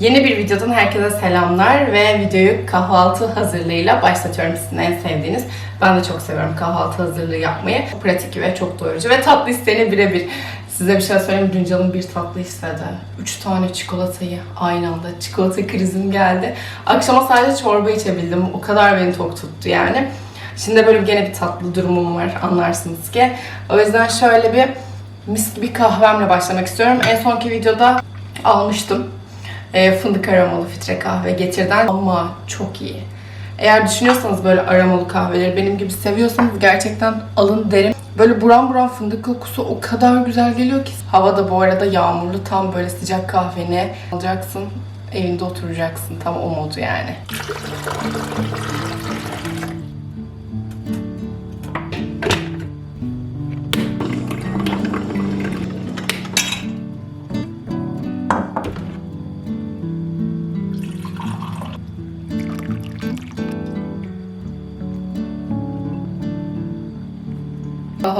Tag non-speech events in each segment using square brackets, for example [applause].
Yeni bir videodan herkese selamlar ve videoyu kahvaltı hazırlığıyla başlatıyorum sizin en sevdiğiniz. Ben de çok seviyorum kahvaltı hazırlığı yapmayı. Pratik ve çok doyurucu ve tatlı isteğine birebir. Size bir şey söyleyeyim. Dün canım bir tatlı istedi. Üç tane çikolatayı aynı anda. Çikolata krizim geldi. Akşama sadece çorba içebildim. O kadar beni tok tuttu yani. Şimdi böyle gene bir tatlı durumum var anlarsınız ki. O yüzden şöyle bir mis gibi kahvemle başlamak istiyorum. En sonki videoda almıştım. E, fındık aromalı filtre kahve getirden ama çok iyi. Eğer düşünüyorsanız böyle aromalı kahveleri benim gibi seviyorsanız gerçekten alın derim. Böyle buram buram fındık kokusu o kadar güzel geliyor ki. Hava da bu arada yağmurlu tam böyle sıcak kahveni alacaksın. Evinde oturacaksın. Tam o modu yani.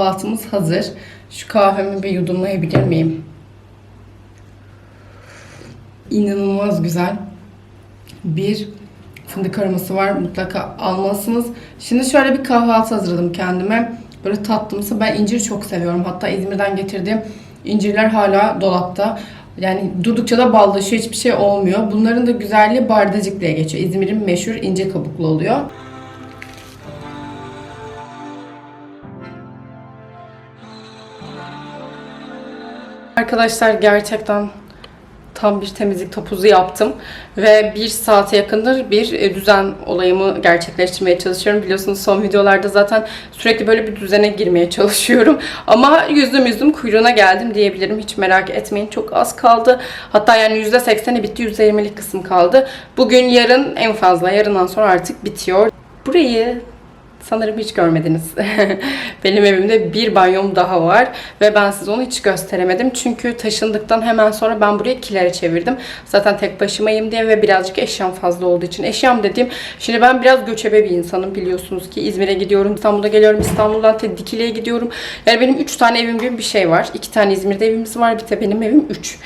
Kahvaltımız hazır. Şu kahvemi bir yudumlayabilir miyim? İnanılmaz güzel. Bir fındık aroması var. Mutlaka almalısınız. Şimdi şöyle bir kahvaltı hazırladım kendime. Böyle tatlımsı. Ben incir çok seviyorum. Hatta İzmir'den getirdiğim incirler hala dolapta. Yani durdukça da ballaşıyor. Hiçbir şey olmuyor. Bunların da güzelliği bardacık diye geçiyor. İzmir'in meşhur ince kabuklu oluyor. Arkadaşlar gerçekten tam bir temizlik topuzu yaptım ve bir saate yakındır bir e, düzen olayımı gerçekleştirmeye çalışıyorum. Biliyorsunuz son videolarda zaten sürekli böyle bir düzene girmeye çalışıyorum. Ama yüzdüm yüzdüm kuyruğuna geldim diyebilirim. Hiç merak etmeyin çok az kaldı. Hatta yani %80'i bitti %20'lik kısım kaldı. Bugün yarın en fazla yarından sonra artık bitiyor. Burayı Sanırım hiç görmediniz. [laughs] Benim evimde bir banyom daha var ve ben size onu hiç gösteremedim. Çünkü taşındıktan hemen sonra ben burayı kilere çevirdim. Zaten tek başımayım diye ve birazcık eşyam fazla olduğu için. Eşyam dediğim, şimdi ben biraz göçebe bir insanım biliyorsunuz ki. İzmir'e gidiyorum, İstanbul'a geliyorum, İstanbul'dan Dikili'ye gidiyorum. Yani benim 3 tane evim gibi bir şey var. 2 tane İzmir'de evimiz var, bir de benim evim 3.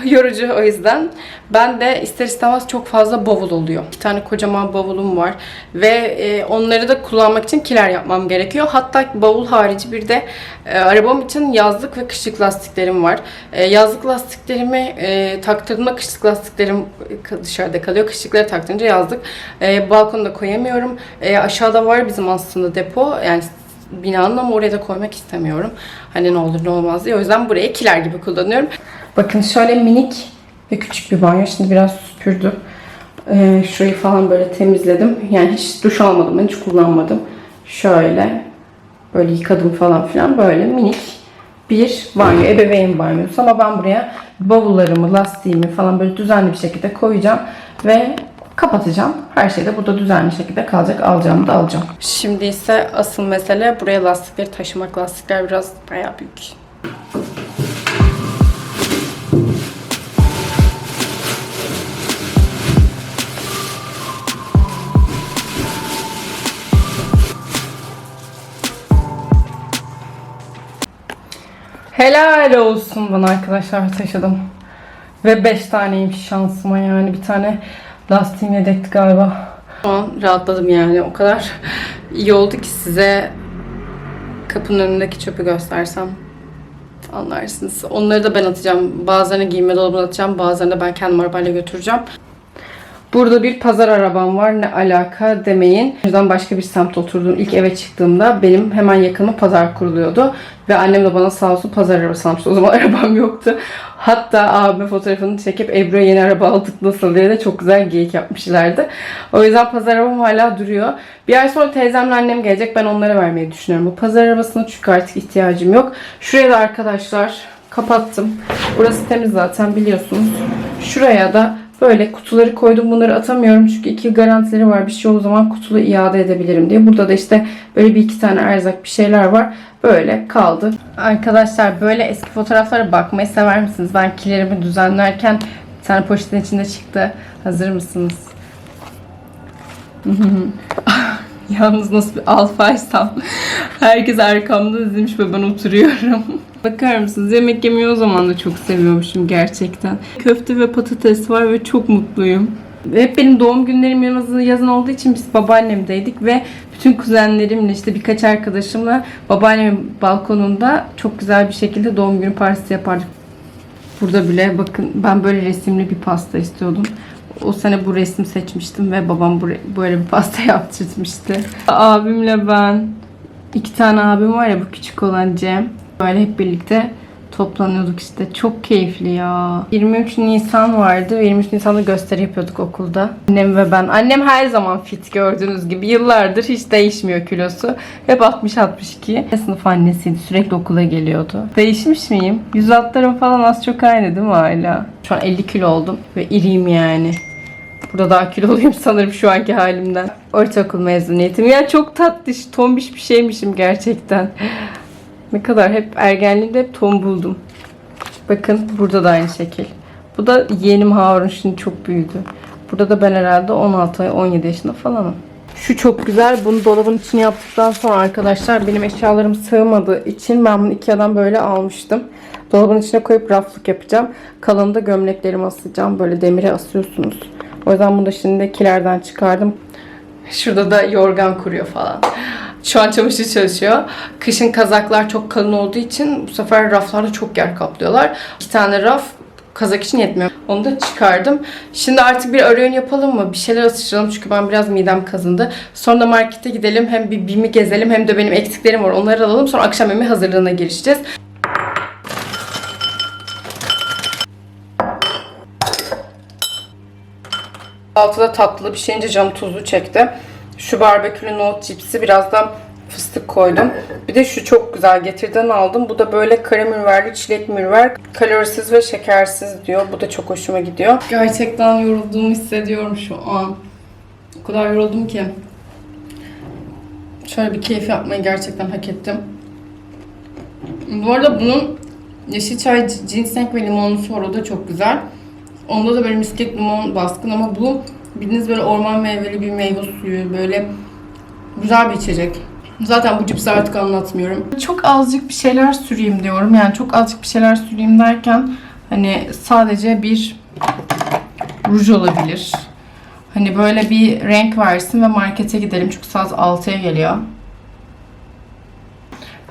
[laughs] Yorucu o yüzden. Ben de ister istemez çok fazla bavul oluyor. İki tane kocaman bavulum var. Ve e, onları da kullanmak için kiler yapmam gerekiyor. Hatta bavul harici bir de e, arabam için yazlık ve kışlık lastiklerim var. E, yazlık lastiklerimi e, taktırdığımda kışlık lastiklerim dışarıda kalıyor. Kışlıkları taktırınca yazlık. E, balkonda koyamıyorum. E, aşağıda var bizim aslında depo. Yani binanın ama oraya da koymak istemiyorum. Hani ne olur ne olmaz diye. O yüzden buraya kiler gibi kullanıyorum. Bakın şöyle minik ve küçük bir banyo. Şimdi biraz süpürdüm. Ee, şurayı falan böyle temizledim. Yani hiç duş almadım. Hiç kullanmadım. Şöyle böyle yıkadım falan filan. Böyle minik bir banyo. Ebeveyn banyosu. Ama ben buraya bavullarımı, lastiğimi falan böyle düzenli bir şekilde koyacağım. Ve kapatacağım. Her şey de burada düzenli şekilde kalacak. Alacağımı da alacağım. Şimdi ise asıl mesele buraya lastikleri taşımak. Lastikler biraz bayağı büyük. Helal olsun bana arkadaşlar taşıdım. Ve 5 taneymiş şansıma yani bir tane lastiğim yedekti galiba. Şu an rahatladım yani o kadar [laughs] iyi oldu ki size kapının önündeki çöpü göstersem anlarsınız. Onları da ben atacağım. Bazılarını giyinme dolabına atacağım. Bazılarını da ben kendim arabayla götüreceğim. Burada bir pazar arabam var. Ne alaka demeyin. O yüzden başka bir semtte oturduğum ilk eve çıktığımda benim hemen yakınıma pazar kuruluyordu. Ve annem de bana sağ olsun pazar arabası almıştı. O zaman [laughs] arabam yoktu. Hatta abime fotoğrafını çekip Ebru'ya yeni araba aldık nasıl diye de çok güzel geyik yapmışlardı. O yüzden pazar arabam hala duruyor. Bir ay sonra teyzemle annem gelecek. Ben onlara vermeyi düşünüyorum. Bu pazar arabasına çünkü artık ihtiyacım yok. Şuraya da arkadaşlar kapattım. Burası temiz zaten biliyorsunuz. Şuraya da Böyle kutuları koydum. Bunları atamıyorum çünkü iki garantileri var. Bir şey o zaman kutulu iade edebilirim diye. Burada da işte böyle bir iki tane erzak bir şeyler var. Böyle kaldı. Arkadaşlar böyle eski fotoğraflara bakmayı sever misiniz? Ben kilerimi düzenlerken bir poşetin içinde çıktı. Hazır mısınız? [laughs] [laughs] Yalnız nasıl bir alfaysam. Herkes arkamda dizilmiş ve ben oturuyorum. [laughs] Bakar mısınız? Yemek yemeyi o zaman da çok seviyormuşum gerçekten. Köfte ve patates var ve çok mutluyum. Hep benim doğum günlerim yazın, yazın olduğu için biz babaannemdeydik ve bütün kuzenlerimle işte birkaç arkadaşımla babaannemin balkonunda çok güzel bir şekilde doğum günü partisi yapardık. Burada bile bakın ben böyle resimli bir pasta istiyordum. O sene bu resmi seçmiştim ve babam böyle bir pasta [laughs] yaptırmıştı. Abimle ben iki tane abim var ya bu küçük olan Cem. Böyle hep birlikte toplanıyorduk işte. Çok keyifli ya. 23 Nisan vardı. ve 23 Nisan'da gösteri yapıyorduk okulda. Annem ve ben. Annem her zaman fit gördüğünüz gibi. Yıllardır hiç değişmiyor kilosu. Hep 60-62. Sınıf annesiydi. Sürekli okula geliyordu. Değişmiş miyim? Yüz hatlarım falan az çok aynı değil mi hala? Şu an 50 kilo oldum. Ve iriyim yani. Burada daha kiloluyum [laughs] sanırım şu anki halimden. Ortaokul mezuniyetim. Ya çok tatlış, tombiş bir şeymişim gerçekten. Ne kadar hep ergenliğimde hep tombuldum. Bakın burada da aynı şekil. Bu da yeğenim Harun şimdi çok büyüdü. Burada da ben herhalde 16 ay 17 yaşında falanım. Şu çok güzel. Bunu dolabın içine yaptıktan sonra arkadaşlar benim eşyalarım sığmadığı için ben bunu Ikea'dan böyle almıştım. Dolabın içine koyup raflık yapacağım. Kalanını da gömleklerimi asacağım. Böyle demire asıyorsunuz. O yüzden bunu da şimdi kilerden çıkardım. Şurada da yorgan kuruyor falan. Şu an çamaşır çalışıyor. Kışın kazaklar çok kalın olduğu için bu sefer raflarda çok yer kaplıyorlar. İki tane raf kazak için yetmiyor. Onu da çıkardım. Şimdi artık bir öğün yapalım mı? Bir şeyler atıştıralım çünkü ben biraz midem kazındı. Sonra markete gidelim. Hem bir BİM'i gezelim hem de benim eksiklerim var. Onları alalım. Sonra akşam yemeği hazırlığına girişeceğiz. Altıda tatlı bir şeyince canım tuzlu çekti. Şu barbekülü nohut cipsi biraz da fıstık koydum. Bir de şu çok güzel getirden aldım. Bu da böyle krem mürverli çilek mürver. Kalorisiz ve şekersiz diyor. Bu da çok hoşuma gidiyor. Gerçekten yorulduğumu hissediyorum şu an. O kadar yoruldum ki. Şöyle bir keyif yapmayı gerçekten hak ettim. Bu arada bunun yeşil çay, ginseng ve limonlusu var. O da çok güzel. Onda da böyle misket limon baskın ama bu bildiğiniz böyle orman meyveli bir meyve suyu böyle güzel bir içecek. Zaten bu cipsi artık anlatmıyorum. Çok azıcık bir şeyler süreyim diyorum. Yani çok azıcık bir şeyler süreyim derken hani sadece bir ruj olabilir. Hani böyle bir renk versin ve markete gidelim. Çünkü saat 6'ya geliyor.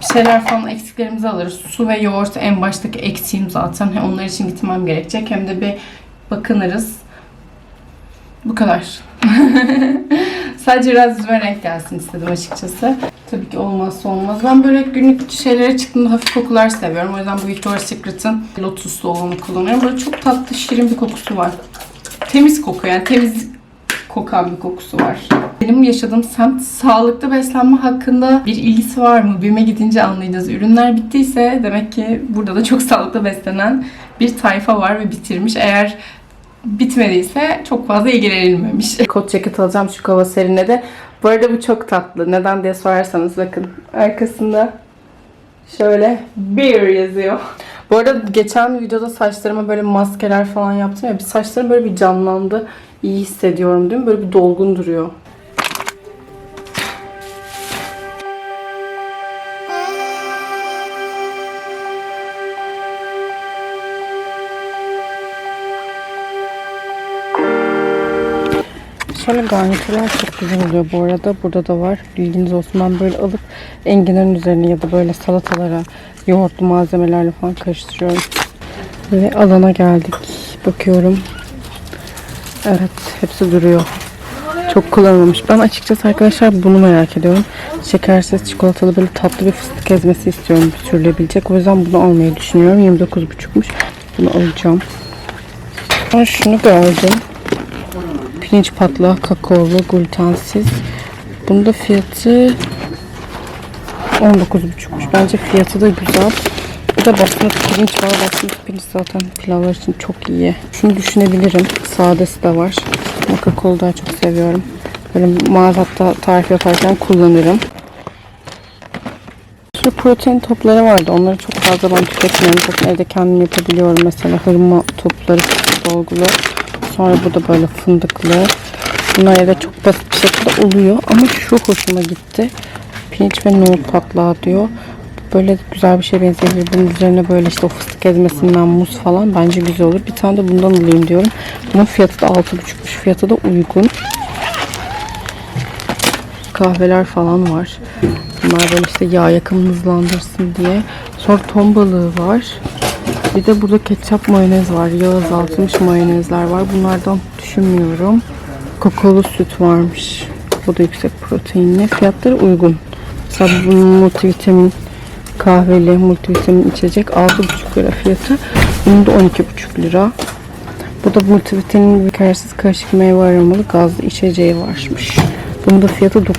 Bir şeyler falan eksiklerimizi alırız. Su ve yoğurt en baştaki eksiğim zaten. Onlar için gitmem gerekecek. Hem de bir bakınırız. Bu kadar. [laughs] Sadece biraz yüzüme gelsin istedim açıkçası. Tabii ki olmazsa olmaz. Ben böyle günlük şeylere çıktığımda hafif kokular seviyorum. O yüzden bu Victoria's Secret'ın lotuslu olanı kullanıyorum. Böyle çok tatlı, şirin bir kokusu var. Temiz koku yani temiz kokan bir kokusu var. Benim yaşadığım semt sağlıklı beslenme hakkında bir ilgisi var mı? BİM'e gidince anlayacağız. Ürünler bittiyse demek ki burada da çok [laughs] sağlıklı beslenen bir tayfa var ve bitirmiş. Eğer bitmediyse çok fazla ilgilenilmemiş. [laughs] Kot ceket alacağım şu kova serine de. Bu arada bu çok tatlı. Neden diye sorarsanız bakın. Arkasında şöyle beer yazıyor. Bu arada geçen videoda saçlarıma böyle maskeler falan yaptım ya. Bir saçlarım böyle bir canlandı. İyi hissediyorum değil mi? Böyle bir dolgun duruyor. Şöyle garnitürler çok güzel oluyor bu arada. Burada da var. Bilginiz olsun. Ben böyle alıp enginarın üzerine ya da böyle salatalara yoğurtlu malzemelerle falan karıştırıyorum. Ve alana geldik. Bakıyorum. Evet. Hepsi duruyor. Çok kullanılmamış. Ben açıkçası arkadaşlar bunu merak ediyorum. Şekersiz çikolatalı böyle tatlı bir fıstık ezmesi istiyorum sürülebilecek. O yüzden bunu almayı düşünüyorum. 29,5'muş. Bunu alacağım. Ben şunu gördüm. Pirinç patlağı kakaolu glutensiz. Bunun da fiyatı 19,5'muş. Bence fiyatı da güzel. Bu da basmati pirinç var. Basmati pirinç zaten pilavlar için çok iyi. Şunu düşünebilirim. Sadesi de var. Kakaolu daha çok seviyorum. Böyle mağazatta tarif yaparken kullanırım. Şu protein topları vardı. Onları çok fazla ben tüketmiyorum. Zaten evde kendim yapabiliyorum. Mesela hırma topları dolgulu. Sonra bu da böyle fındıklı. Bunlar evde çok basit bir şekilde oluyor. Ama şu hoşuma gitti. Pirinç ve nohut patlağı diyor. Böyle güzel bir şey benzeyebilir. Bunun üzerine böyle işte o fıstık ezmesinden muz falan bence güzel olur. Bir tane de bundan alayım diyorum. Bunun fiyatı da 6,5'muş. Fiyatı da uygun. Kahveler falan var. Bunlar böyle işte yağ yakımını hızlandırsın diye. Sonra ton balığı var. Bir de burada ketçap mayonez var. Yağ azaltılmış mayonezler var. Bunlardan düşünmüyorum. Kokolu süt varmış. Bu da yüksek proteinli. Fiyatları uygun. Mesela bunun multivitamin kahveli multivitamin içecek 6,5 lira fiyatı. Bunun da 12,5 lira. Bu da multivitamin ve kararsız karışık meyve aromalı gazlı içeceği varmış. Bunun da fiyatı 9,5.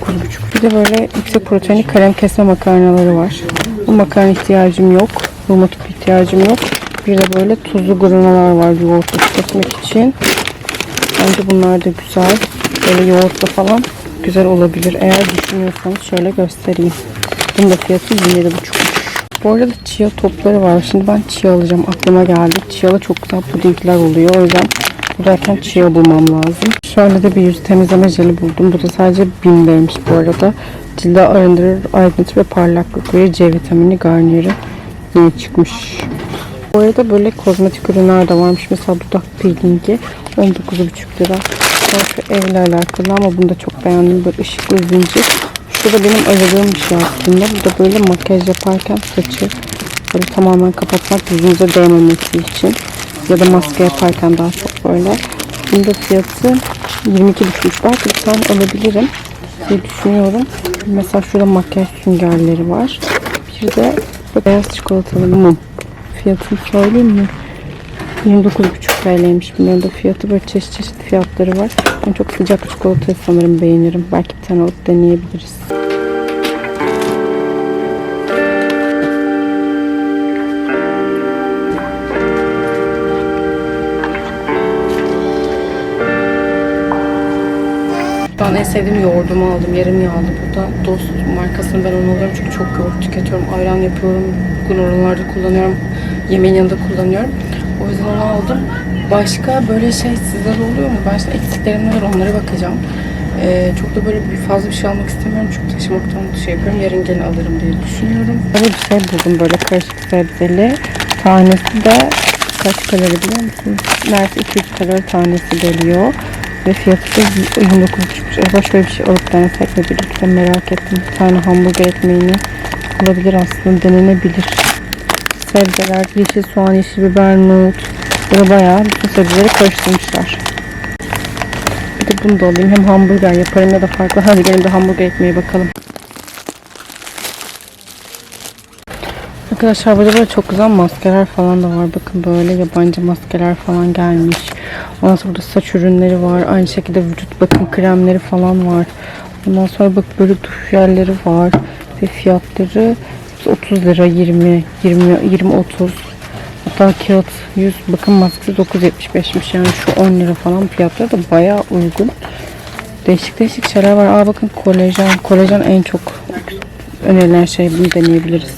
Bir de böyle yüksek proteinli kalem kesme makarnaları var. Bu makarna ihtiyacım yok. Romatip ihtiyacım yok. Bir de böyle tuzlu granolar var yoğurtla tüketmek için. Bence bunlar da güzel. Böyle yoğurtla falan güzel olabilir. Eğer düşünüyorsanız şöyle göstereyim. Bunun da fiyatı 27,5. Bu arada chia topları var. Şimdi ben chia alacağım. Aklıma geldi. Chia'da çok güzel pudingler oluyor. O yüzden buradayken chia bulmam lazım. Şöyle de bir yüz temizleme jeli buldum. Bu da sadece BİM'deymiş bu arada. Cilde arındırır, aydınlatır ve parlaklık verir. C vitamini Garnier'i yeni çıkmış. Bu arada böyle kozmetik ürünler de varmış. Mesela dudak peelingi 19,5 lira. Sonra şu evle alakalı ama bunu da çok beğendim. Böyle ışıklı zincir. Şu benim aradığım bir şey aslında. Bu da böyle makyaj yaparken saçı böyle tamamen kapatmak yüzünüze değmemesi için. Ya da maske yaparken daha çok böyle. Bunun da fiyatı 22 düşmüş. Belki bir tane alabilirim diye düşünüyorum. Mesela şurada makyaj süngerleri var. Bir de beyaz çikolatalı mum. Fiyatını söyleyeyim mi? 29,5 TL'ymiş. Bunların da fiyatı böyle çeşit çeşit fiyatları var. Ben çok sıcak çikolatayı sanırım beğenirim. Belki bir tane alıp deneyebiliriz. Ben en sevdiğim yoğurdumu aldım. Yarım yağlı burada. Dost markasını ben onu alıyorum çünkü çok yoğurt tüketiyorum. Ayran yapıyorum. Gunoralarda kullanıyorum. Yemeğin yanında kullanıyorum. O yüzden onu aldım. Başka böyle şey sizde de oluyor mu? Ben işte eksiklerim neler onlara bakacağım. Ee, çok da böyle bir fazla bir şey almak istemiyorum çünkü taşımaktan şey yapıyorum. Yarın gelin alırım diye düşünüyorum. Böyle bir şey buldum böyle karışık sebzeli. Tanesi de kaç kalori biliyor musunuz? Neredeyse 200 kalori tanesi geliyor. Ve fiyatı da 29,5. Acaba şöyle bir şey alıp denesek mi birlikte merak ettim. Bir tane hamburger ekmeğini olabilir aslında denenebilir. Sebzeler, yeşil soğan, yeşil biber, nohut. Böyle bayağı bütün sebzeleri karıştırmışlar. Bir de bunu da alayım. Hem hamburger yaparım ya da farklı. Hadi gelin de hamburger ekmeği bakalım. Arkadaşlar burada böyle çok güzel maskeler falan da var. Bakın böyle yabancı maskeler falan gelmiş. Ondan sonra burada saç ürünleri var. Aynı şekilde vücut bakım kremleri falan var. Ondan sonra bak böyle duş jelleri var. Ve fiyatları. 30 lira 20 20 20 30 hatta kağıt 100 bakım maskesi 9.75'miş yani şu 10 lira falan fiyatları da bayağı uygun. Değişik değişik şeyler var. Aa bakın kolajen. Kolajen en çok önerilen şey bunu deneyebiliriz.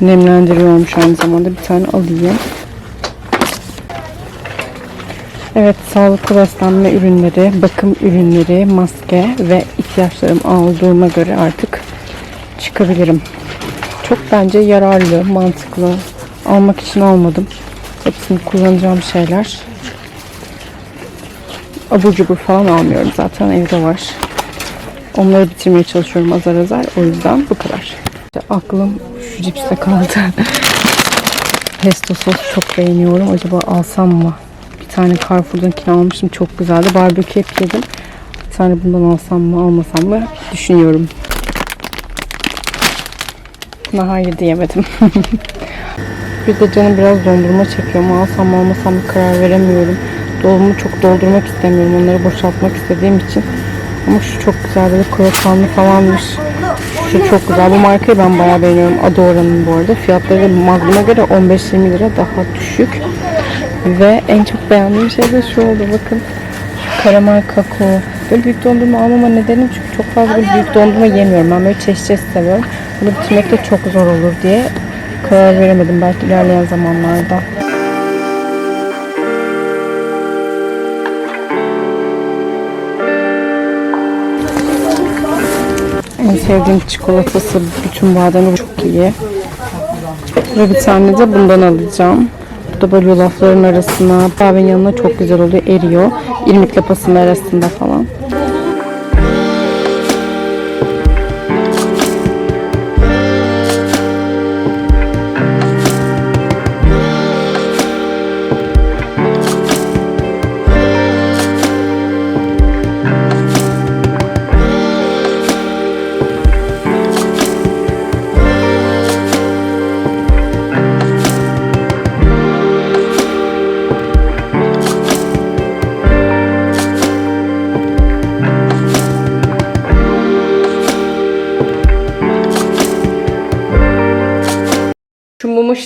Nemlendiriyormuş aynı zamanda. Bir tane alayım. Evet, sağlıklı beslenme ürünleri, bakım ürünleri, maske ve ihtiyaçlarım aldığıma göre artık çıkabilirim. Çok bence yararlı, mantıklı. Almak için almadım. Hepsini kullanacağım şeyler. Abur cubur falan almıyorum zaten evde var. Onları bitirmeye çalışıyorum azar azar. O yüzden bu kadar. İşte aklım şu cipste kaldı. [laughs] Pesto sos çok beğeniyorum. Acaba alsam mı? Bir tane Carrefour'dankini almıştım. Çok güzeldi. Barbekü hep yedim. Bir tane bundan alsam mı almasam mı düşünüyorum. Buna hayır diyemedim. [laughs] bir de canım biraz dondurma çekiyor ama alsam mı almasam mı karar veremiyorum. Dolabımı çok doldurmak istemiyorum. Onları boşaltmak istediğim için. Ama şu çok güzel böyle krokanlı falanmış. Şu çok güzel. Bu markayı ben bayağı beğeniyorum. Adora'nın bu arada. Fiyatları Magnum'a göre 15-20 lira daha düşük. Ve en çok beğendiğim şey de şu oldu. Bakın karamel kakao. Böyle büyük dondurma almama nedenim çünkü çok fazla böyle büyük dondurma yemiyorum. Ben böyle çeşit çeşit seviyorum. Bunu bitirmek de çok zor olur diye karar veremedim belki ilerleyen zamanlarda. En sevdiğim çikolatası bütün bademi çok iyi. Ve bir tane de bundan alacağım. Da böyle yulafların arasına, kahvenin yanına çok güzel oluyor, eriyor. İrmik lapasının arasında falan.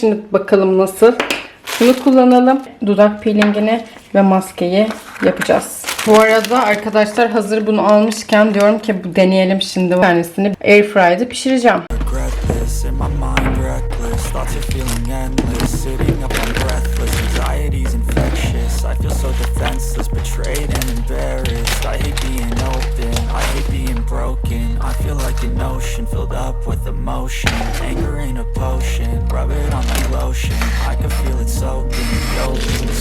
Şimdi bakalım nasıl. Şunu kullanalım. Dudak peelingini ve maskeyi yapacağız. Bu arada arkadaşlar hazır bunu almışken diyorum ki bu deneyelim şimdi. Bir tanesini airfryer'da pişireceğim. I feel like an ocean Filled up with emotion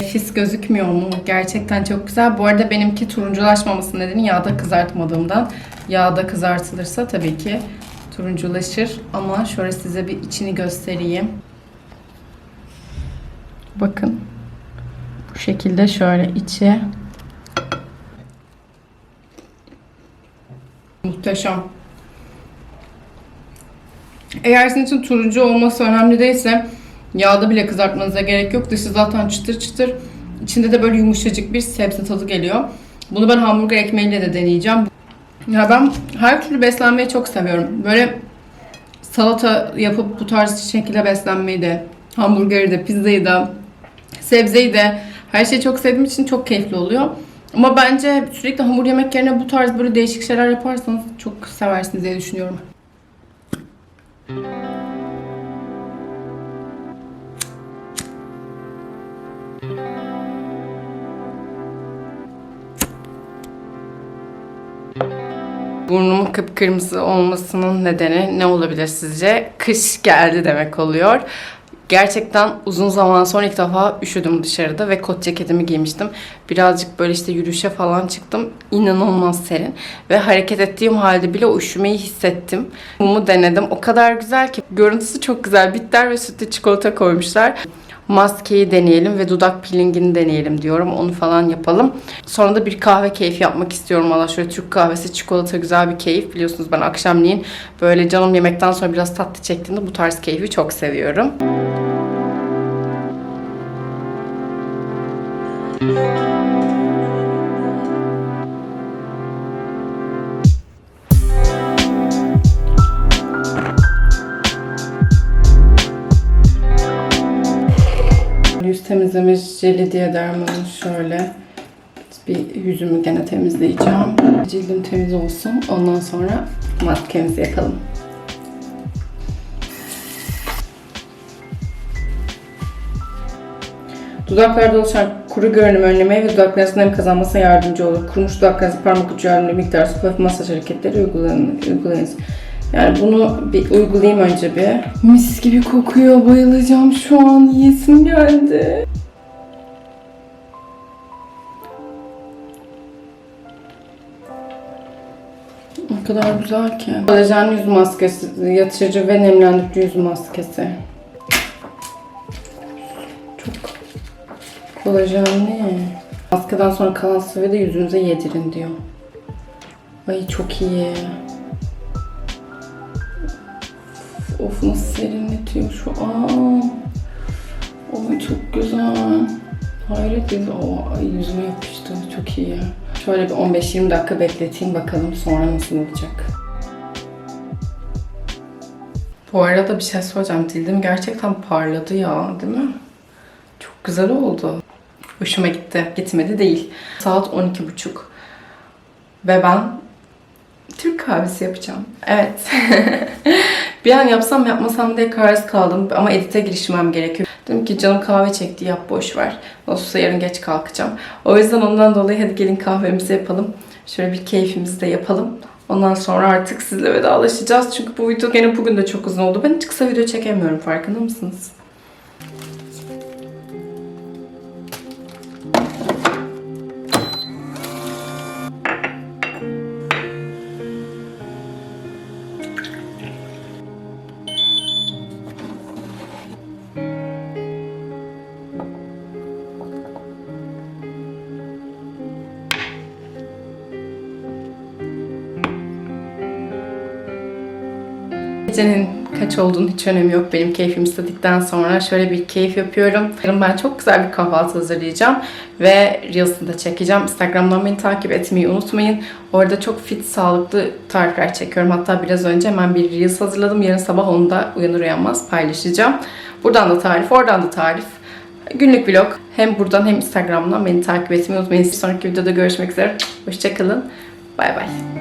Nefis gözükmüyor mu? Gerçekten çok güzel. Bu arada benimki turunculaşmaması nedeni yağda kızartmadığımdan. Yağda kızartılırsa tabii ki turunculaşır. Ama şöyle size bir içini göstereyim. Bakın. Bu şekilde şöyle içi. Muhteşem. Eğer sizin için turuncu olması önemli değilse yağda bile kızartmanıza gerek yok. Dışı zaten çıtır çıtır. İçinde de böyle yumuşacık bir sebze tadı geliyor. Bunu ben hamburger ekmeğiyle de deneyeceğim. Ya ben her türlü beslenmeyi çok seviyorum. Böyle salata yapıp bu tarz şekilde beslenmeyi de, hamburgeri de, pizzayı da, sebzeyi de her şeyi çok sevdiğim için çok keyifli oluyor. Ama bence sürekli hamur yemek yerine bu tarz böyle değişik şeyler yaparsanız çok seversiniz diye düşünüyorum. Burnumun kıpkırmızı olmasının nedeni ne olabilir sizce? Kış geldi demek oluyor. Gerçekten uzun zaman sonra ilk defa üşüdüm dışarıda ve kot ceketimi giymiştim. Birazcık böyle işte yürüyüşe falan çıktım. İnanılmaz serin. Ve hareket ettiğim halde bile üşümeyi hissettim. Mumu denedim. O kadar güzel ki. Görüntüsü çok güzel. Bitter ve sütlü çikolata koymuşlar. Maskeyi deneyelim ve dudak peelingini deneyelim diyorum. Onu falan yapalım. Sonra da bir kahve keyfi yapmak istiyorum. Valla şöyle Türk kahvesi, çikolata güzel bir keyif. Biliyorsunuz ben akşamleyin böyle canım yemekten sonra biraz tatlı çektiğinde bu tarz keyfi çok seviyorum. Yüz temizleme jeli diye dermanı şöyle bir yüzümü gene temizleyeceğim. Cildim temiz olsun. Ondan sonra maskemizi yapalım. Dudaklarda oluşan kuru görünüm önlemeye ve dudaklarınızın nem kazanmasına yardımcı olur. Kurumuş dudaklarınızı parmak ucu yardımıyla miktar su masaj hareketleri uygulayın, uygulayınız. Yani bunu bir uygulayayım önce bir. Mis gibi kokuyor. Bayılacağım şu an. Yiyesim geldi. O kadar güzel ki. Kolajen yüz maskesi, yatırıcı ve nemlendirici yüz maskesi. Çok kolajenli. Maskeden sonra kalan sıvıyı da yüzünüze yedirin diyor. Ay çok iyi. Of nasıl serinletiyor şu an. Ay çok güzel. Hayret bir o yüzüme yapıştı. Çok iyi. Şöyle bir 15-20 dakika bekleteyim bakalım sonra nasıl olacak. Bu arada bir şey söyleyeceğim. Dildim gerçekten parladı ya değil mi? Çok güzel oldu. Hoşuma gitti. Gitmedi değil. Saat 12.30. Ve ben Türk kahvesi yapacağım. Evet. [laughs] bir an yapsam yapmasam diye kararsız kaldım ama edite girişmem gerekiyor. Dedim ki canım kahve çekti yap boş ver. Nasılsa yarın geç kalkacağım. O yüzden ondan dolayı hadi gelin kahvemizi yapalım. Şöyle bir keyfimizi de yapalım. Ondan sonra artık sizle vedalaşacağız. Çünkü bu video gene bugün de çok uzun oldu. Ben hiç kısa video çekemiyorum farkında mısınız? Gecenin kaç olduğunu hiç önemi yok. Benim keyfim istedikten sonra şöyle bir keyif yapıyorum. Yarın ben çok güzel bir kahvaltı hazırlayacağım. Ve Reels'ını da çekeceğim. Instagram'dan beni takip etmeyi unutmayın. Orada çok fit, sağlıklı tarifler çekiyorum. Hatta biraz önce hemen bir Reels hazırladım. Yarın sabah onu da uyanır uyanmaz paylaşacağım. Buradan da tarif, oradan da tarif. Günlük vlog. Hem buradan hem Instagram'dan beni takip etmeyi unutmayın. Bir sonraki videoda görüşmek üzere. Hoşçakalın. Bay bay.